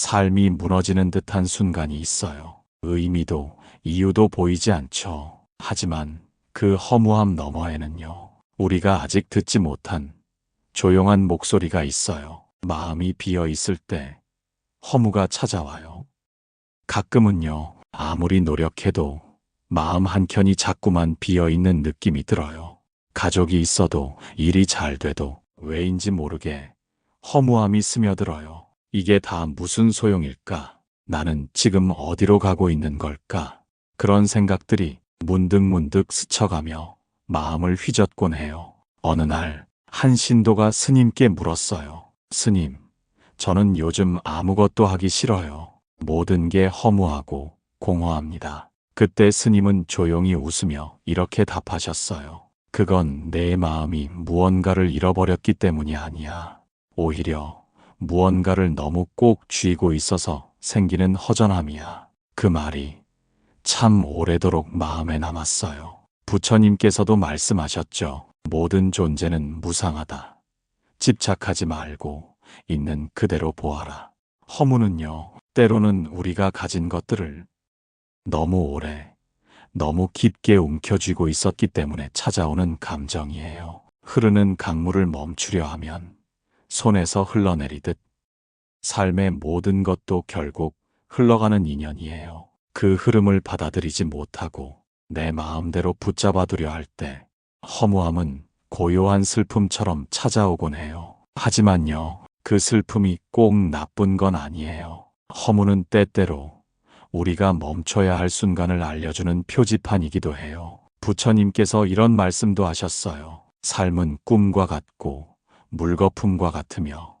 삶이 무너지는 듯한 순간이 있어요. 의미도 이유도 보이지 않죠. 하지만 그 허무함 너머에는요. 우리가 아직 듣지 못한 조용한 목소리가 있어요. 마음이 비어 있을 때 허무가 찾아와요. 가끔은요. 아무리 노력해도 마음 한켠이 자꾸만 비어 있는 느낌이 들어요. 가족이 있어도 일이 잘 돼도 왜인지 모르게 허무함이 스며들어요. 이게 다 무슨 소용일까? 나는 지금 어디로 가고 있는 걸까? 그런 생각들이 문득문득 스쳐가며 마음을 휘젓곤 해요. 어느 날 한 신도가 스님께 물었어요. 스님, 저는 요즘 아무것도 하기 싫어요. 모든 게 허무하고 공허합니다. 그때 스님은 조용히 웃으며 이렇게 답하셨어요. 그건 내 마음이 무언가를 잃어버렸기 때문이 아니야. 오히려 무언가를 너무 꼭 쥐고 있어서 생기는 허전함이야. 그 말이 참 오래도록 마음에 남았어요. 부처님께서도 말씀하셨죠. 모든 존재는 무상하다. 집착하지 말고 있는 그대로 보아라. 허무는요, 때로는 우리가 가진 것들을 너무 오래, 너무 깊게 움켜쥐고 있었기 때문에 찾아오는 감정이에요. 흐르는 강물을 멈추려 하면 손에서 흘러내리듯 삶의 모든 것도 결국 흘러가는 인연이에요. 그 흐름을 받아들이지 못하고 내 마음대로 붙잡아 두려 할 때 허무함은 고요한 슬픔처럼 찾아오곤 해요. 하지만요, 그 슬픔이 꼭 나쁜 건 아니에요. 허무는 때때로 우리가 멈춰야 할 순간을 알려주는 표지판이기도 해요. 부처님께서 이런 말씀도 하셨어요. 삶은 꿈과 같고 물거품과 같으며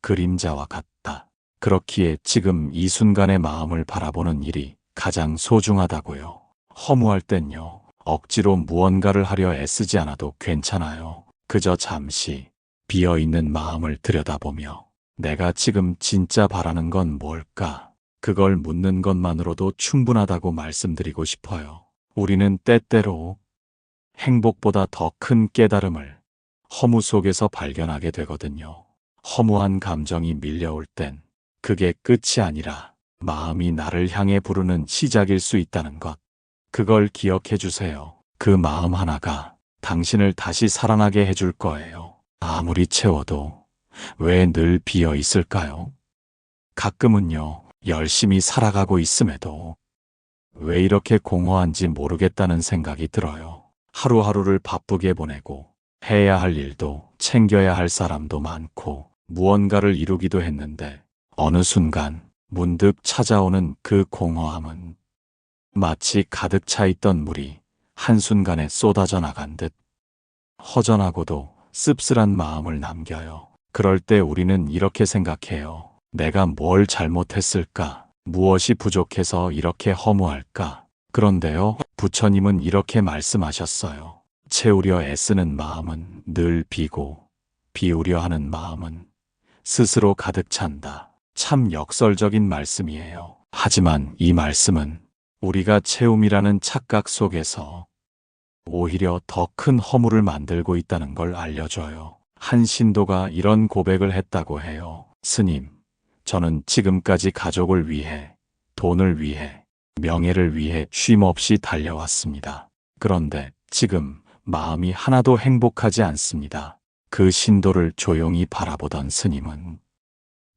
그림자와 같다. 그렇기에 지금 이 순간의 마음을 바라보는 일이 가장 소중하다고요. 허무할 땐요, 억지로 무언가를 하려 애쓰지 않아도 괜찮아요. 그저 잠시 비어 있는 마음을 들여다보며 내가 지금 진짜 바라는 건 뭘까? 그걸 묻는 것만으로도 충분하다고 말씀드리고 싶어요. 우리는 때때로 행복보다 더 큰 깨달음을 허무 속에서 발견하게 되거든요. 허무한 감정이 밀려올 땐 그게 끝이 아니라 마음이 나를 향해 부르는 시작일 수 있다는 것. 그걸 기억해 주세요. 그 마음 하나가 당신을 다시 살아나게 해줄 거예요. 아무리 채워도 왜 늘 비어 있을까요? 가끔은요, 열심히 살아가고 있음에도 왜 이렇게 공허한지 모르겠다는 생각이 들어요. 하루하루를 바쁘게 보내고 해야 할 일도 챙겨야 할 사람도 많고 무언가를 이루기도 했는데 어느 순간 문득 찾아오는 그 공허함은 마치 가득 차 있던 물이 한순간에 쏟아져 나간 듯 허전하고도 씁쓸한 마음을 남겨요. 그럴 때 우리는 이렇게 생각해요. 내가 뭘 잘못했을까? 무엇이 부족해서 이렇게 허무할까? 그런데요, 부처님은 이렇게 말씀하셨어요. 채우려 애쓰는 마음은 늘 비고, 비우려 하는 마음은 스스로 가득 찬다. 참 역설적인 말씀이에요. 하지만 이 말씀은 우리가 채움이라는 착각 속에서 오히려 더 큰 허물을 만들고 있다는 걸 알려줘요. 한 신도가 이런 고백을 했다고 해요. 스님, 저는 지금까지 가족을 위해, 돈을 위해, 명예를 위해 쉼없이 달려왔습니다. 그런데 지금 마음이 하나도 행복하지 않습니다. 그 신도를 조용히 바라보던 스님은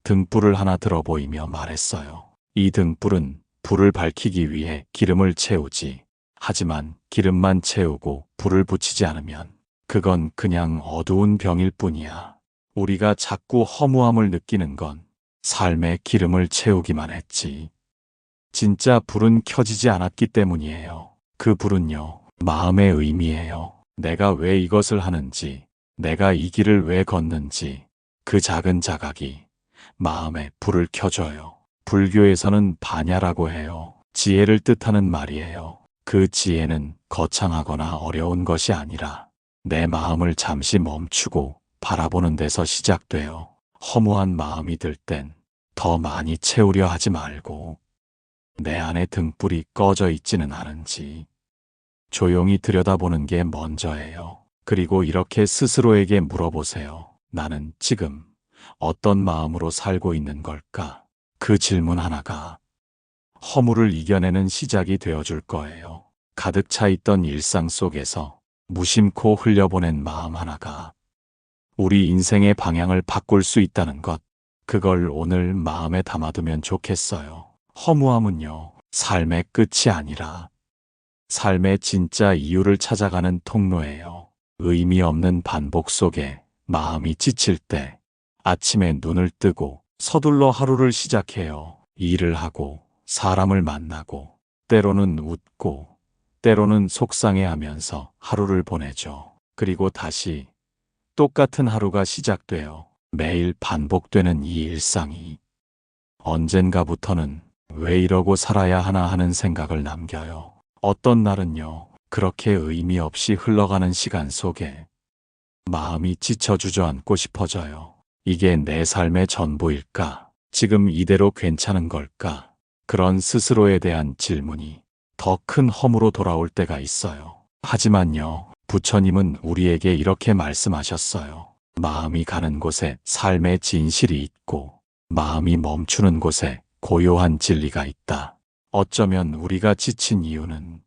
등불을 하나 들어 보이며 말했어요. 이 등불은 불을 밝히기 위해 기름을 채우지. 하지만 기름만 채우고 불을 붙이지 않으면 그건 그냥 어두운 병일 뿐이야. 우리가 자꾸 허무함을 느끼는 건 삶의 기름을 채우기만 했지. 진짜 불은 켜지지 않았기 때문이에요. 그 불은요, 마음의 의미예요. 내가 왜 이것을 하는지, 내가 이 길을 왜 걷는지, 그 작은 자각이 마음에 불을 켜줘요. 불교에서는 반야라고 해요. 지혜를 뜻하는 말이에요. 그 지혜는 거창하거나 어려운 것이 아니라 내 마음을 잠시 멈추고 바라보는 데서 시작돼요. 허무한 마음이 들 땐 더 많이 채우려 하지 말고 내 안에 등불이 꺼져 있지는 않은지 조용히 들여다보는 게 먼저예요. 그리고 이렇게 스스로에게 물어보세요. 나는 지금 어떤 마음으로 살고 있는 걸까? 그 질문 하나가 허물을 이겨내는 시작이 되어줄 거예요. 가득 차 있던 일상 속에서 무심코 흘려보낸 마음 하나가 우리 인생의 방향을 바꿀 수 있다는 것, 그걸 오늘 마음에 담아두면 좋겠어요. 허무함은요, 삶의 끝이 아니라 삶의 진짜 이유를 찾아가는 통로예요. 의미 없는 반복 속에 마음이 지칠 때 아침에 눈을 뜨고 서둘러 하루를 시작해요. 일을 하고 사람을 만나고 때로는 웃고 때로는 속상해 하면서 하루를 보내죠. 그리고 다시 똑같은 하루가 시작돼요. 매일 반복되는 이 일상이 언젠가부터는 왜 이러고 살아야 하나 하는 생각을 남겨요. 어떤 날은요, 그렇게 의미 없이 흘러가는 시간 속에 마음이 지쳐 주저앉고 싶어져요. 이게 내 삶의 전부일까? 지금 이대로 괜찮은 걸까? 그런 스스로에 대한 질문이 더 큰 허무로 돌아올 때가 있어요. 하지만요, 부처님은 우리에게 이렇게 말씀하셨어요. 마음이 가는 곳에 삶의 진실이 있고, 마음이 멈추는 곳에 고요한 진리가 있다. 어쩌면 우리가 지친 이유는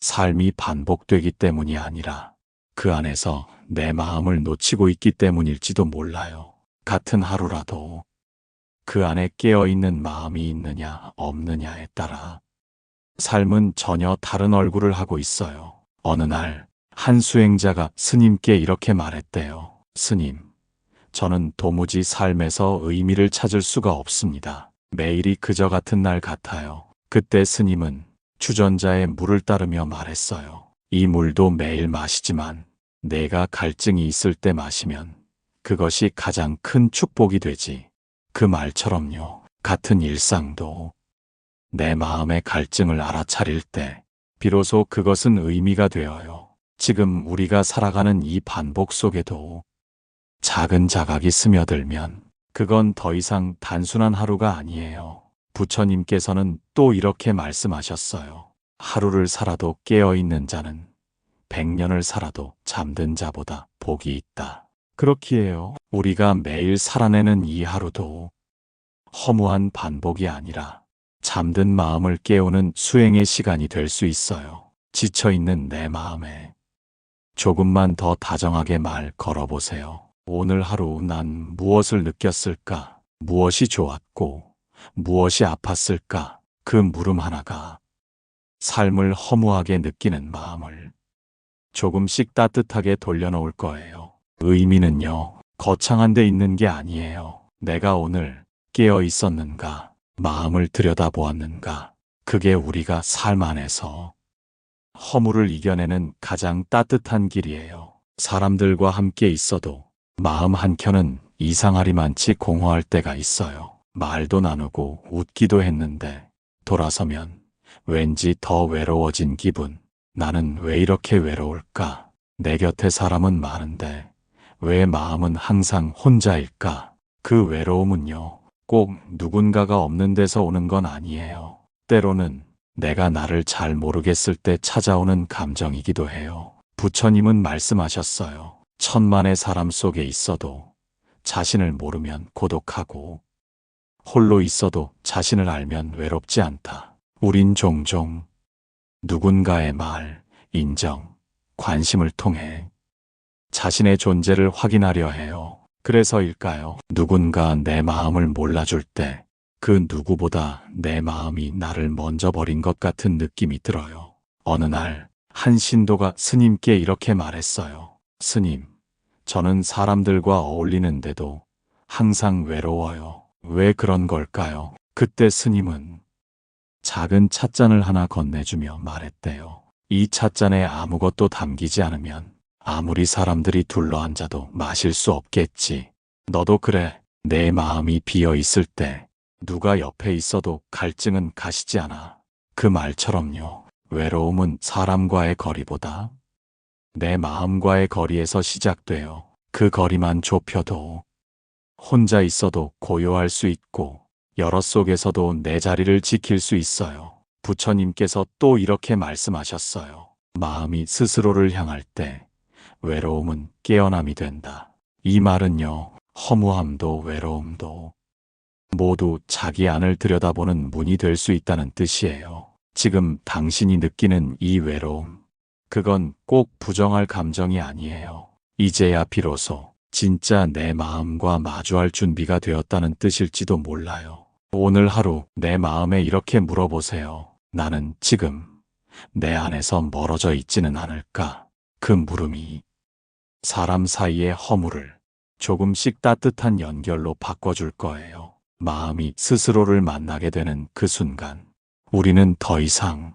삶이 반복되기 때문이 아니라 그 안에서 내 마음을 놓치고 있기 때문일지도 몰라요. 같은 하루라도 그 안에 깨어있는 마음이 있느냐 없느냐에 따라 삶은 전혀 다른 얼굴을 하고 있어요. 어느 날 한 수행자가 스님께 이렇게 말했대요. 스님, 저는 도무지 삶에서 의미를 찾을 수가 없습니다. 매일이 그저 같은 날 같아요. 그때 스님은 주전자에 물을 따르며 말했어요. 이 물도 매일 마시지만 내가 갈증이 있을 때 마시면 그것이 가장 큰 축복이 되지. 그 말처럼요. 같은 일상도 내 마음의 갈증을 알아차릴 때 비로소 그것은 의미가 되어요. 지금 우리가 살아가는 이 반복 속에도 작은 자각이 스며들면 그건 더 이상 단순한 하루가 아니에요. 부처님께서는 또 이렇게 말씀하셨어요. 하루를 살아도 깨어있는 자는 백년을 살아도 잠든 자보다 복이 있다. 그렇기에요. 우리가 매일 살아내는 이 하루도 허무한 반복이 아니라 잠든 마음을 깨우는 수행의 시간이 될 수 있어요. 지쳐있는 내 마음에 조금만 더 다정하게 말 걸어보세요. 오늘 하루 난 무엇을 느꼈을까? 무엇이 좋았고, 무엇이 아팠을까? 그 물음 하나가 삶을 허무하게 느끼는 마음을 조금씩 따뜻하게 돌려놓을 거예요. 의미는요, 거창한 데 있는 게 아니에요. 내가 오늘 깨어 있었는가? 마음을 들여다보았는가? 그게 우리가 삶 안에서 허물을 이겨내는 가장 따뜻한 길이에요. 사람들과 함께 있어도 마음 한켠은 이상하리만치 공허할 때가 있어요. 말도 나누고 웃기도 했는데 돌아서면 왠지 더 외로워진 기분. 나는 왜 이렇게 외로울까? 내 곁에 사람은 많은데 왜 마음은 항상 혼자일까? 그 외로움은요, 꼭 누군가가 없는 데서 오는 건 아니에요. 때로는 내가 나를 잘 모르겠을 때 찾아오는 감정이기도 해요. 부처님은 말씀하셨어요. 천만의 사람 속에 있어도 자신을 모르면 고독하고 홀로 있어도 자신을 알면 외롭지 않다. 우린 종종 누군가의 말, 인정, 관심을 통해 자신의 존재를 확인하려 해요. 그래서일까요? 누군가 내 마음을 몰라줄 때 그 누구보다 내 마음이 나를 먼저 버린 것 같은 느낌이 들어요. 어느 날 한 신도가 스님께 이렇게 말했어요. 스님, 저는 사람들과 어울리는데도 항상 외로워요. 왜 그런 걸까요? 그때 스님은 작은 찻잔을 하나 건네주며 말했대요. 이 찻잔에 아무것도 담기지 않으면 아무리 사람들이 둘러앉아도 마실 수 없겠지. 너도 그래. 내 마음이 비어 있을 때 누가 옆에 있어도 갈증은 가시지 않아. 그 말처럼요. 외로움은 사람과의 거리보다 내 마음과의 거리에서 시작돼요. 그 거리만 좁혀도 혼자 있어도 고요할 수 있고 여러 속에서도 내 자리를 지킬 수 있어요. 부처님께서 또 이렇게 말씀하셨어요. 마음이 스스로를 향할 때 외로움은 깨어남이 된다. 이 말은요, 허무함도 외로움도 모두 자기 안을 들여다보는 문이 될 수 있다는 뜻이에요. 지금 당신이 느끼는 이 외로움, 그건 꼭 부정할 감정이 아니에요. 이제야 비로소 진짜 내 마음과 마주할 준비가 되었다는 뜻일지도 몰라요. 오늘 하루 내 마음에 이렇게 물어보세요. 나는 지금 내 안에서 멀어져 있지는 않을까? 그 물음이 사람 사이의 허물을 조금씩 따뜻한 연결로 바꿔줄 거예요. 마음이 스스로를 만나게 되는 그 순간, 우리는 더 이상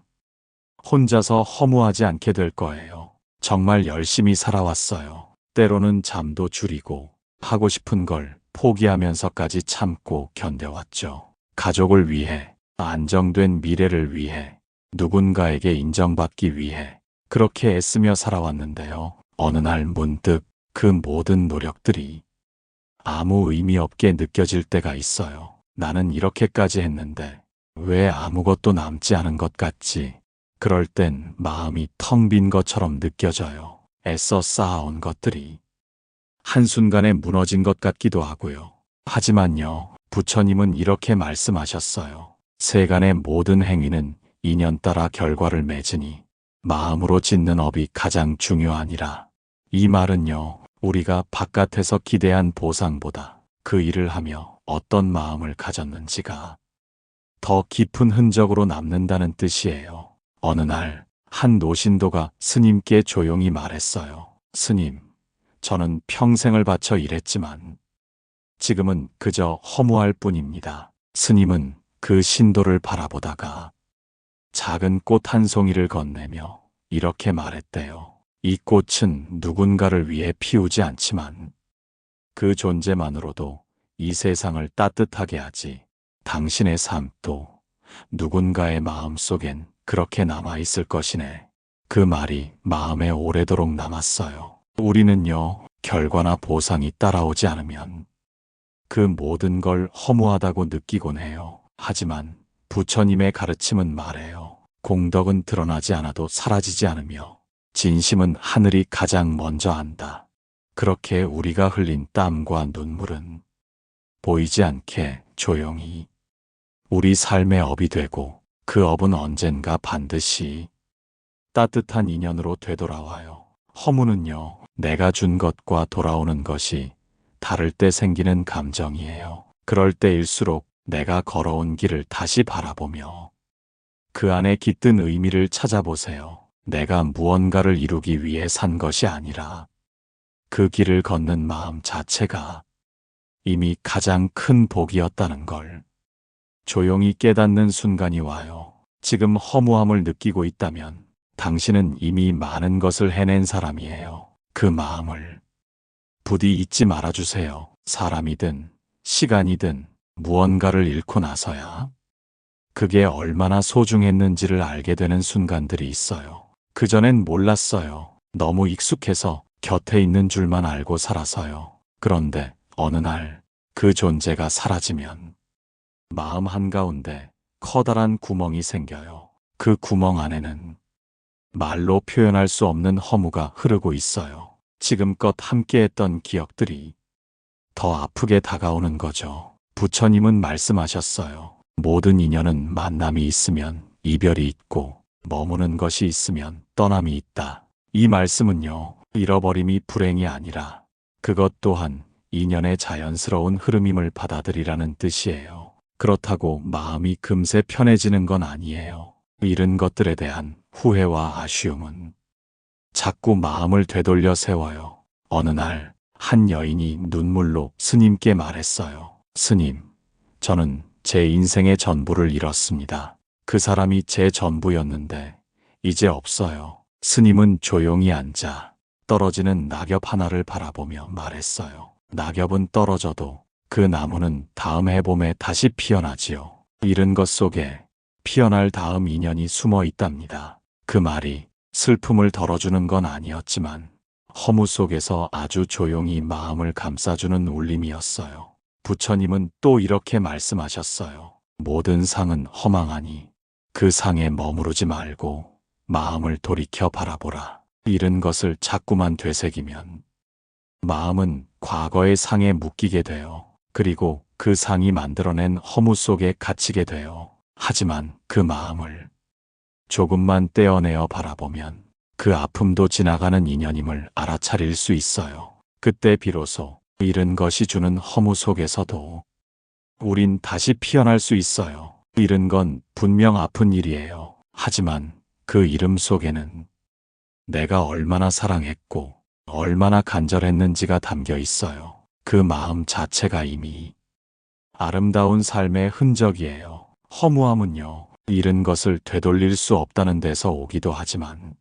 혼자서 허무하지 않게 될 거예요. 정말 열심히 살아왔어요. 때로는 잠도 줄이고 하고 싶은 걸 포기하면서까지 참고 견뎌왔죠. 가족을 위해, 안정된 미래를 위해, 누군가에게 인정받기 위해 그렇게 애쓰며 살아왔는데요. 어느 날 문득 그 모든 노력들이 아무 의미 없게 느껴질 때가 있어요. 나는 이렇게까지 했는데 왜 아무것도 남지 않은 것 같지? 그럴 땐 마음이 텅 빈 것처럼 느껴져요. 애써 쌓아온 것들이 한순간에 무너진 것 같기도 하고요. 하지만요, 부처님은 이렇게 말씀하셨어요. 세간의 모든 행위는 인연 따라 결과를 맺으니 마음으로 짓는 업이 가장 중요하니라. 이 말은요, 우리가 바깥에서 기대한 보상보다 그 일을 하며 어떤 마음을 가졌는지가 더 깊은 흔적으로 남는다는 뜻이에요. 어느 날, 한 노신도가 스님께 조용히 말했어요. 스님, 저는 평생을 바쳐 일했지만 지금은 그저 허무할 뿐입니다. 스님은 그 신도를 바라보다가 작은 꽃 한 송이를 건네며 이렇게 말했대요. 이 꽃은 누군가를 위해 피우지 않지만 그 존재만으로도 이 세상을 따뜻하게 하지. 당신의 삶도 누군가의 마음 속엔 그렇게 남아있을 것이네. 그 말이 마음에 오래도록 남았어요. 우리는요, 결과나 보상이 따라오지 않으면 그 모든 걸 허무하다고 느끼곤 해요. 하지만 부처님의 가르침은 말해요. 공덕은 드러나지 않아도 사라지지 않으며 진심은 하늘이 가장 먼저 안다. 그렇게 우리가 흘린 땀과 눈물은 보이지 않게 조용히 우리 삶의 업이 되고 그 업은 언젠가 반드시 따뜻한 인연으로 되돌아와요. 허무는요, 내가 준 것과 돌아오는 것이 다를 때 생기는 감정이에요. 그럴 때일수록 내가 걸어온 길을 다시 바라보며 그 안에 깃든 의미를 찾아보세요. 내가 무언가를 이루기 위해 산 것이 아니라 그 길을 걷는 마음 자체가 이미 가장 큰 복이었다는 걸 조용히 깨닫는 순간이 와요. 지금 허무함을 느끼고 있다면 당신은 이미 많은 것을 해낸 사람이에요. 그 마음을 부디 잊지 말아주세요. 사람이든 시간이든 무언가를 잃고 나서야 그게 얼마나 소중했는지를 알게 되는 순간들이 있어요. 그전엔 몰랐어요. 너무 익숙해서 곁에 있는 줄만 알고 살아서요. 그런데 어느 날 그 존재가 사라지면 마음 한가운데 커다란 구멍이 생겨요. 그 구멍 안에는 말로 표현할 수 없는 허무가 흐르고 있어요. 지금껏 함께했던 기억들이 더 아프게 다가오는 거죠. 부처님은 말씀하셨어요. 모든 인연은 만남이 있으면 이별이 있고 머무는 것이 있으면 떠남이 있다. 이 말씀은요, 잃어버림이 불행이 아니라 그것 또한 인연의 자연스러운 흐름임을 받아들이라는 뜻이에요. 그렇다고 마음이 금세 편해지는 건 아니에요. 잃은 것들에 대한 후회와 아쉬움은 자꾸 마음을 되돌려 세워요. 어느 날, 한 여인이 눈물로 스님께 말했어요. 스님, 저는 제 인생의 전부를 잃었습니다. 그 사람이 제 전부였는데, 이제 없어요. 스님은 조용히 앉아 떨어지는 낙엽 하나를 바라보며 말했어요. 낙엽은 떨어져도 그 나무는 다음 해봄에 다시 피어나지요. 잃은 것 속에 피어날 다음 인연이 숨어 있답니다. 그 말이 슬픔을 덜어주는 건 아니었지만 허무 속에서 아주 조용히 마음을 감싸주는 울림이었어요. 부처님은 또 이렇게 말씀하셨어요. 모든 상은 허망하니 그 상에 머무르지 말고 마음을 돌이켜 바라보라. 잃은 것을 자꾸만 되새기면 마음은 과거의 상에 묶이게 돼요. 그리고 그 상이 만들어낸 허무 속에 갇히게 돼요. 하지만 그 마음을 조금만 떼어내어 바라보면 그 아픔도 지나가는 인연임을 알아차릴 수 있어요. 그때 비로소 잃은 것이 주는 허무 속에서도 우린 다시 피어날 수 있어요. 잃은 건 분명 아픈 일이에요. 하지만 그 이름 속에는 내가 얼마나 사랑했고 얼마나 간절했는지가 담겨 있어요. 그 마음 자체가 이미 아름다운 삶의 흔적이에요. 허무함은요, 잃은 것을 되돌릴 수 없다는 데서 오기도 하지만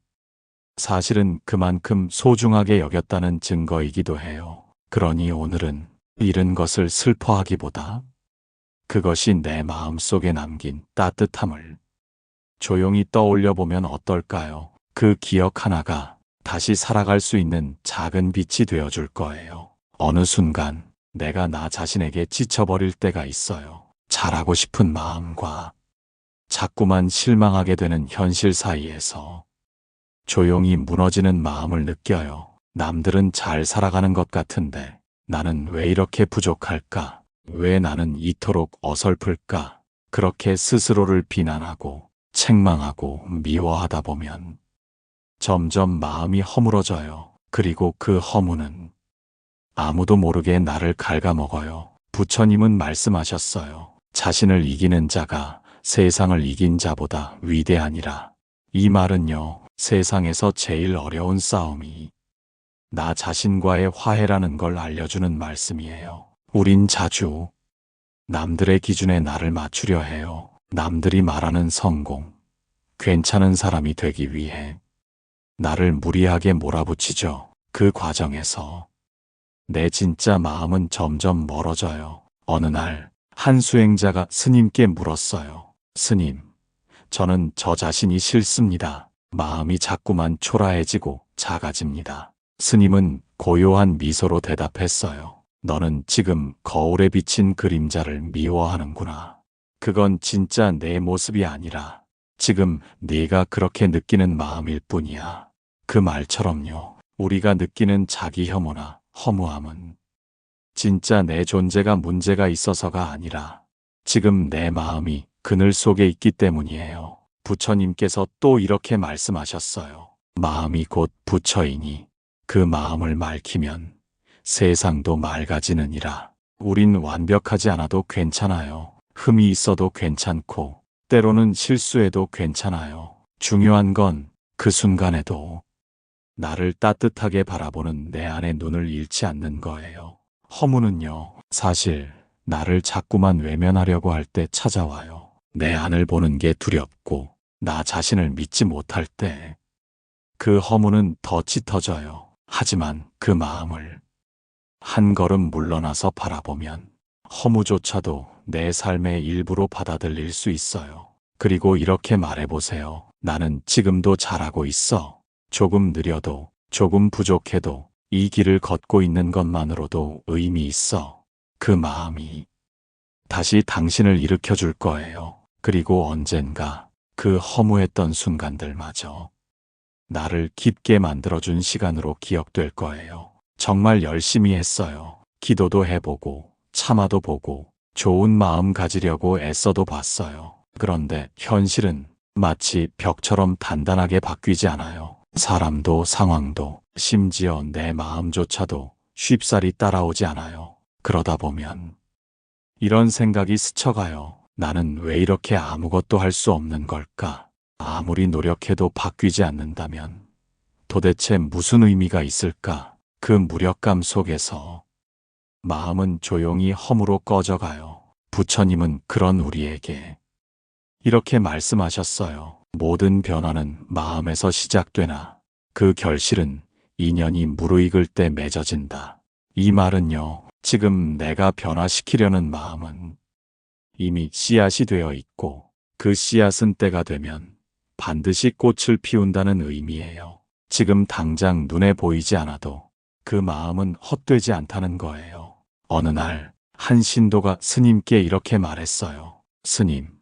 사실은 그만큼 소중하게 여겼다는 증거이기도 해요. 그러니 오늘은 잃은 것을 슬퍼하기보다 그것이 내 마음 속에 남긴 따뜻함을 조용히 떠올려 보면 어떨까요? 그 기억 하나가 다시 살아갈 수 있는 작은 빛이 되어 줄 거예요. 어느 순간 내가 나 자신에게 지쳐버릴 때가 있어요. 잘하고 싶은 마음과 자꾸만 실망하게 되는 현실 사이에서 조용히 무너지는 마음을 느껴요. 남들은 잘 살아가는 것 같은데 나는 왜 이렇게 부족할까? 왜 나는 이토록 어설플까? 그렇게 스스로를 비난하고 책망하고 미워하다 보면 점점 마음이 허물어져요. 그리고 그 허무는 아무도 모르게 나를 갉아먹어요. 부처님은 말씀하셨어요. 자신을 이기는 자가 세상을 이긴 자보다 위대하니라. 이 말은요, 세상에서 제일 어려운 싸움이 나 자신과의 화해라는 걸 알려주는 말씀이에요. 우린 자주 남들의 기준에 나를 맞추려 해요. 남들이 말하는 성공, 괜찮은 사람이 되기 위해 나를 무리하게 몰아붙이죠. 그 과정에서 내 진짜 마음은 점점 멀어져요. 어느 날 한 수행자가 스님께 물었어요. 스님, 저는 저 자신이 싫습니다. 마음이 자꾸만 초라해지고 작아집니다. 스님은 고요한 미소로 대답했어요. 너는 지금 거울에 비친 그림자를 미워하는구나. 그건 진짜 내 모습이 아니라 지금 네가 그렇게 느끼는 마음일 뿐이야. 그 말처럼요. 우리가 느끼는 자기 혐오나 허무함은 진짜 내 존재가 문제가 있어서가 아니라 지금 내 마음이 그늘 속에 있기 때문이에요. 부처님께서 또 이렇게 말씀하셨어요. 마음이 곧 부처이니 그 마음을 맑히면 세상도 맑아지느니라. 우린 완벽하지 않아도 괜찮아요. 흠이 있어도 괜찮고 때로는 실수해도 괜찮아요. 중요한 건 그 순간에도 나를 따뜻하게 바라보는 내 안의 눈을 잃지 않는 거예요. 허무는요, 사실 나를 자꾸만 외면하려고 할 때 찾아와요. 내 안을 보는 게 두렵고 나 자신을 믿지 못할 때 그 허무는 더 짙어져요. 하지만 그 마음을 한 걸음 물러나서 바라보면 허무조차도 내 삶의 일부로 받아들일 수 있어요. 그리고 이렇게 말해보세요. 나는 지금도 잘하고 있어. 조금 느려도, 조금 부족해도 이 길을 걷고 있는 것만으로도 의미 있어. 그 마음이 다시 당신을 일으켜 줄 거예요. 그리고 언젠가 그 허무했던 순간들마저 나를 깊게 만들어준 시간으로 기억될 거예요. 정말 열심히 했어요. 기도도 해보고, 참아도 보고, 좋은 마음 가지려고 애써도 봤어요. 그런데 현실은 마치 벽처럼 단단하게 바뀌지 않아요. 사람도 상황도 심지어 내 마음조차도 쉽사리 따라오지 않아요. 그러다 보면 이런 생각이 스쳐가요. 나는 왜 이렇게 아무것도 할 수 없는 걸까? 아무리 노력해도 바뀌지 않는다면 도대체 무슨 의미가 있을까? 그 무력감 속에서 마음은 조용히 허무로 꺼져가요. 부처님은 그런 우리에게 이렇게 말씀하셨어요. 모든 변화는 마음에서 시작되나 그 결실은 인연이 무르익을 때 맺어진다. 이 말은요, 지금 내가 변화시키려는 마음은 이미 씨앗이 되어 있고 그 씨앗은 때가 되면 반드시 꽃을 피운다는 의미예요. 지금 당장 눈에 보이지 않아도 그 마음은 헛되지 않다는 거예요. 어느 날 한 신도가 스님께 이렇게 말했어요. 스님,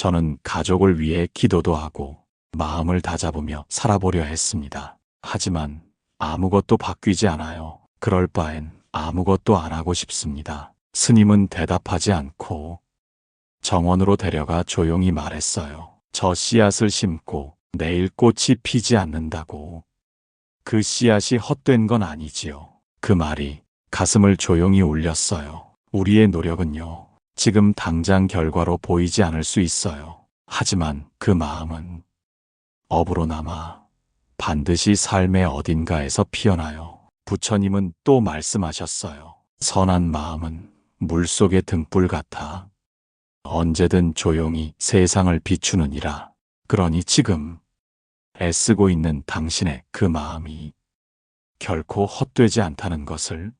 저는 가족을 위해 기도도 하고 마음을 다잡으며 살아보려 했습니다. 하지만 아무것도 바뀌지 않아요. 그럴 바엔 아무것도 안 하고 싶습니다. 스님은 대답하지 않고 정원으로 데려가 조용히 말했어요. 저 씨앗을 심고 내일 꽃이 피지 않는다고. 그 씨앗이 헛된 건 아니지요. 그 말이 가슴을 조용히 울렸어요. 우리의 노력은요, 지금 당장 결과로 보이지 않을 수 있어요. 하지만 그 마음은 업으로 남아 반드시 삶의 어딘가에서 피어나요. 부처님은 또 말씀하셨어요. 선한 마음은 물속의 등불 같아 언제든 조용히 세상을 비추느니라. 그러니 지금 애쓰고 있는 당신의 그 마음이 결코 헛되지 않다는 것을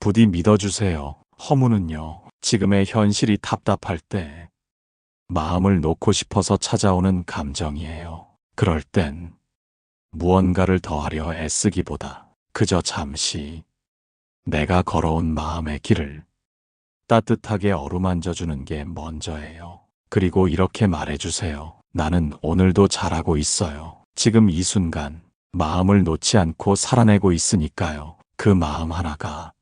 부디 믿어주세요. 허무는요, 지금의 현실이 답답할 때 마음을 놓고 싶어서 찾아오는 감정이에요. 그럴 땐 무언가를 더하려 애쓰기보다 그저 잠시 내가 걸어온 마음의 길을 따뜻하게 어루만져 주는 게 먼저예요. 그리고 이렇게 말해주세요. 나는 오늘도 잘하고 있어요. 지금 이 순간 마음을 놓지 않고 살아내고 있으니까요. 그 마음 하나가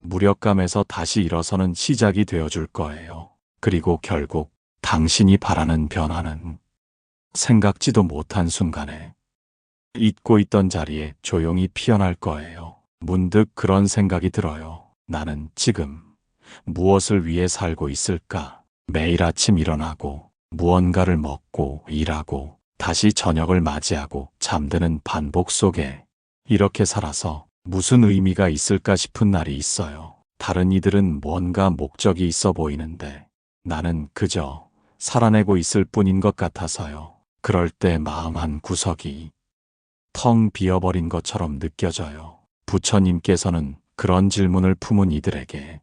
무력감에서 다시 일어서는 시작이 되어줄 거예요. 그리고 결국 당신이 바라는 변화는 생각지도 못한 순간에 잊고 있던 자리에 조용히 피어날 거예요. 문득 그런 생각이 들어요. 나는 지금 무엇을 위해 살고 있을까? 매일 아침 일어나고 무언가를 먹고 일하고 다시 저녁을 맞이하고 잠드는 반복 속에 이렇게 살아서 무슨 의미가 있을까 싶은 날이 있어요. 다른 이들은 뭔가 목적이 있어 보이는데 나는 그저 살아내고 있을 뿐인 것 같아서요. 그럴 때 마음 한 구석이 텅 비어버린 것처럼 느껴져요. 부처님께서는 그런 질문을 품은 이들에게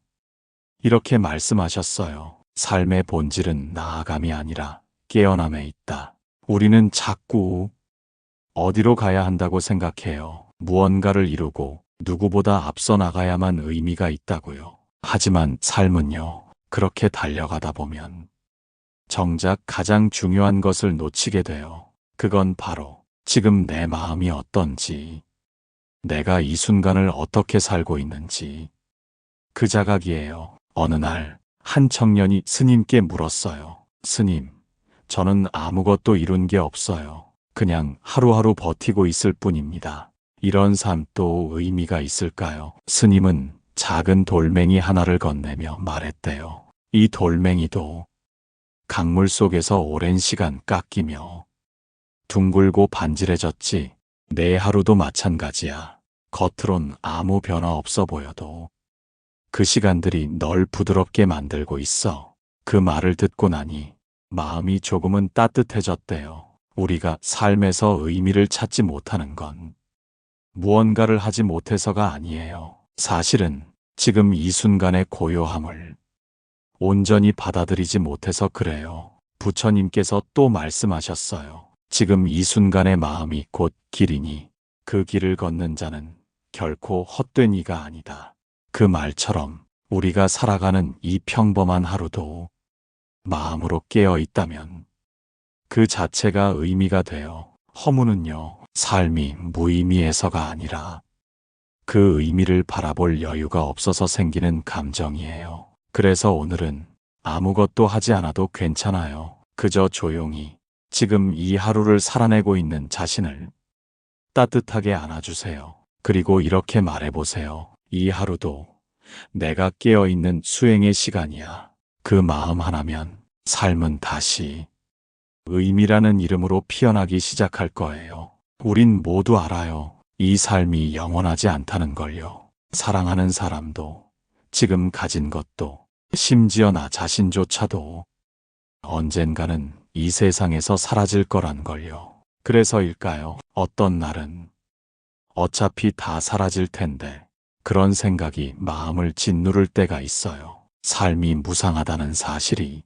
이렇게 말씀하셨어요. 삶의 본질은 나아감이 아니라 깨어남에 있다. 우리는 자꾸 어디로 가야 한다고 생각해요. 무언가를 이루고 누구보다 앞서 나가야만 의미가 있다고요. 하지만 삶은요, 그렇게 달려가다 보면 정작 가장 중요한 것을 놓치게 돼요. 그건 바로 지금 내 마음이 어떤지, 내가 이 순간을 어떻게 살고 있는지, 그 자각이에요. 어느 날, 한 청년이 스님께 물었어요. 스님, 저는 아무것도 이룬 게 없어요. 그냥 하루하루 버티고 있을 뿐입니다. 이런 삶도 의미가 있을까요? 스님은 작은 돌멩이 하나를 건네며 말했대요. 이 돌멩이도 강물 속에서 오랜 시간 깎이며 둥글고 반질해졌지. 내 하루도 마찬가지야. 겉으론 아무 변화 없어 보여도 그 시간들이 널 부드럽게 만들고 있어. 그 말을 듣고 나니 마음이 조금은 따뜻해졌대요. 우리가 삶에서 의미를 찾지 못하는 건 무언가를 하지 못해서가 아니에요. 사실은 지금 이 순간의 고요함을 온전히 받아들이지 못해서 그래요. 부처님께서 또 말씀하셨어요. 지금 이 순간의 마음이 곧 길이니 그 길을 걷는 자는 결코 헛된 이가 아니다. 그 말처럼 우리가 살아가는 이 평범한 하루도 마음으로 깨어 있다면 그 자체가 의미가 되어 허무는요, 삶이 무의미해서가 아니라 그 의미를 바라볼 여유가 없어서 생기는 감정이에요. 그래서 오늘은 아무것도 하지 않아도 괜찮아요. 그저 조용히 지금 이 하루를 살아내고 있는 자신을 따뜻하게 안아주세요. 그리고 이렇게 말해보세요. 이 하루도 내가 깨어있는 수행의 시간이야. 그 마음 하나면 삶은 다시 의미라는 이름으로 피어나기 시작할 거예요. 우린 모두 알아요. 이 삶이 영원하지 않다는 걸요. 사랑하는 사람도, 지금 가진 것도, 심지어 나 자신조차도 언젠가는 이 세상에서 사라질 거란 걸요. 그래서일까요? 어떤 날은 어차피 다 사라질 텐데 그런 생각이 마음을 짓누를 때가 있어요. 삶이 무상하다는 사실이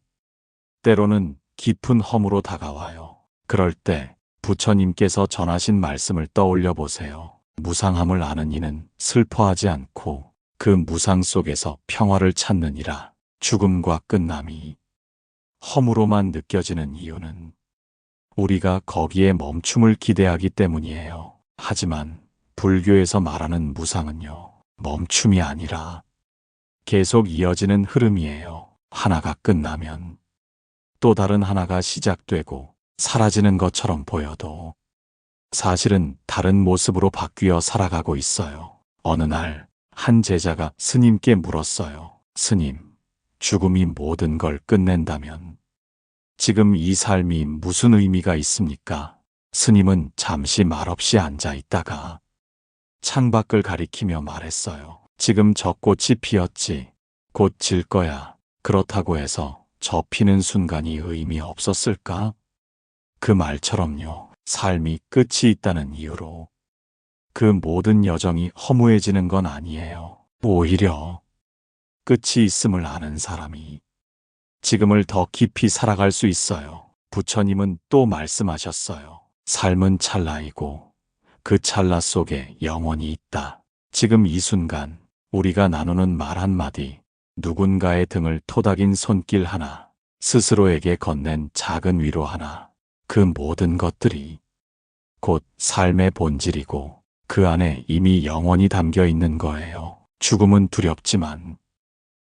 때로는 깊은 허무로 다가와요. 그럴 때 부처님께서 전하신 말씀을 떠올려 보세요. 무상함을 아는 이는 슬퍼하지 않고 그 무상 속에서 평화를 찾느니라. 죽음과 끝남이 허무로만 느껴지는 이유는 우리가 거기에 멈춤을 기대하기 때문이에요. 하지만 불교에서 말하는 무상은요, 멈춤이 아니라 계속 이어지는 흐름이에요. 하나가 끝나면 또 다른 하나가 시작되고 사라지는 것처럼 보여도 사실은 다른 모습으로 바뀌어 살아가고 있어요. 어느 날 한 제자가 스님께 물었어요. 스님, 죽음이 모든 걸 끝낸다면 지금 이 삶이 무슨 의미가 있습니까? 스님은 잠시 말없이 앉아 있다가 창밖을 가리키며 말했어요. 지금 저 꽃이 피었지. 곧 질 거야. 그렇다고 해서 저 피는 순간이 의미 없었을까? 그 말처럼요. 삶이 끝이 있다는 이유로 그 모든 여정이 허무해지는 건 아니에요. 오히려 끝이 있음을 아는 사람이 지금을 더 깊이 살아갈 수 있어요. 부처님은 또 말씀하셨어요. 삶은 찰나이고 그 찰나 속에 영원이 있다. 지금 이 순간 우리가 나누는 말 한마디, 누군가의 등을 토닥인 손길 하나, 스스로에게 건넨 작은 위로 하나, 그 모든 것들이 곧 삶의 본질이고 그 안에 이미 영원히 담겨 있는 거예요. 죽음은 두렵지만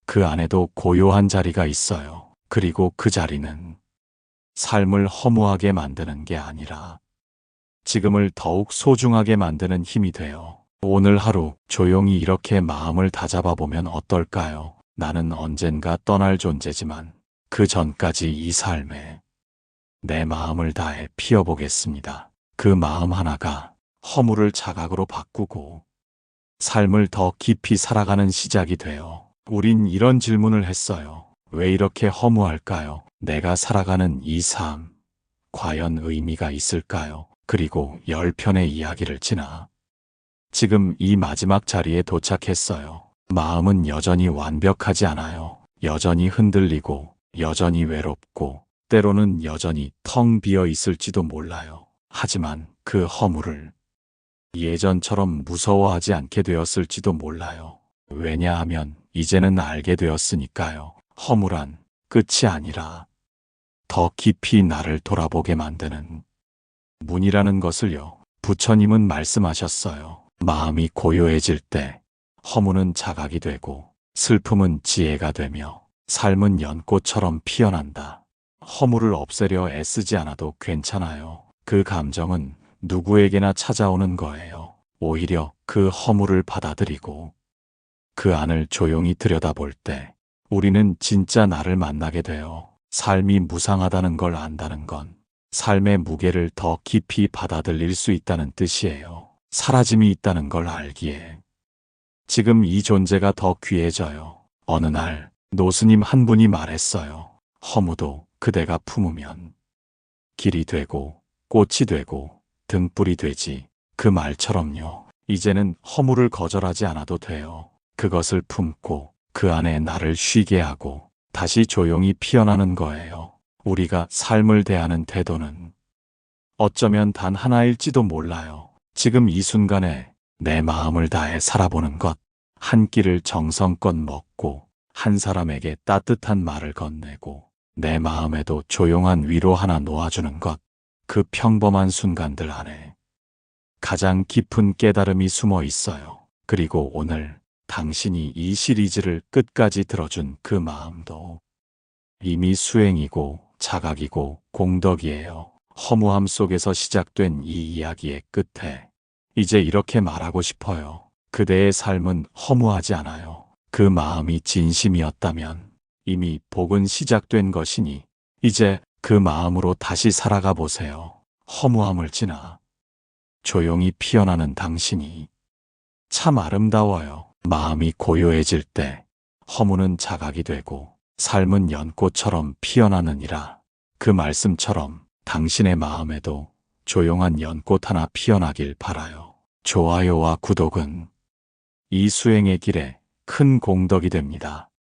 그 안에도 고요한 자리가 있어요. 그리고 그 자리는 삶을 허무하게 만드는 게 아니라 지금을 더욱 소중하게 만드는 힘이 돼요. 오늘 하루 조용히 이렇게 마음을 다잡아 보면 어떨까요? 나는 언젠가 떠날 존재지만 그 전까지 이 삶에 내 마음을 다해 피워보겠습니다. 그 마음 하나가 허물을 자각으로 바꾸고 삶을 더 깊이 살아가는 시작이 돼요. 우린 이런 질문을 했어요. 왜 이렇게 허무할까요? 내가 살아가는 이 삶, 과연 의미가 있을까요? 그리고 열 편의 이야기를 지나 지금 이 마지막 자리에 도착했어요. 마음은 여전히 완벽하지 않아요. 여전히 흔들리고, 여전히 외롭고, 때로는 여전히 텅 비어 있을지도 몰라요. 하지만 그 허물을 예전처럼 무서워하지 않게 되었을지도 몰라요. 왜냐하면 이제는 알게 되었으니까요. 허물한 끝이 아니라 더 깊이 나를 돌아보게 만드는 문이라는 것을요. 부처님은 말씀하셨어요. 마음이 고요해질 때 허무는 자각이 되고 슬픔은 지혜가 되며 삶은 연꽃처럼 피어난다. 허물을 없애려 애쓰지 않아도 괜찮아요. 그 감정은 누구에게나 찾아오는 거예요. 오히려 그 허물을 받아들이고 그 안을 조용히 들여다볼 때 우리는 진짜 나를 만나게 돼요. 삶이 무상하다는 걸 안다는 건 삶의 무게를 더 깊이 받아들일 수 있다는 뜻이에요. 사라짐이 있다는 걸 알기에 지금 이 존재가 더 귀해져요. 어느 날 노스님 한 분이 말했어요. 허무도 그대가 품으면 길이 되고 꽃이 되고 등불이 되지. 그 말처럼요. 이제는 허물을 거절하지 않아도 돼요. 그것을 품고 그 안에 나를 쉬게 하고 다시 조용히 피어나는 거예요. 우리가 삶을 대하는 태도는 어쩌면 단 하나일지도 몰라요. 지금 이 순간에 내 마음을 다해 살아보는 것, 한 끼를 정성껏 먹고 한 사람에게 따뜻한 말을 건네고 내 마음에도 조용한 위로 하나 놓아주는 것, 그 평범한 순간들 안에 가장 깊은 깨달음이 숨어 있어요. 그리고 오늘 당신이 이 시리즈를 끝까지 들어준 그 마음도 이미 수행이고 자각이고 공덕이에요. 허무함 속에서 시작된 이 이야기의 끝에 이제 이렇게 말하고 싶어요. 그대의 삶은 허무하지 않아요. 그 마음이 진심이었다면 이미 복은 시작된 것이니 이제 그 마음으로 다시 살아가 보세요. 허무함을 지나 조용히 피어나는 당신이 참 아름다워요. 마음이 고요해질 때 허무는 자각이 되고 삶은 연꽃처럼 피어나느니라. 그 말씀처럼 당신의 마음에도 조용한 연꽃 하나 피어나길 바라요. 좋아요와 구독은 이 수행의 길에 큰 공덕이 됩니다.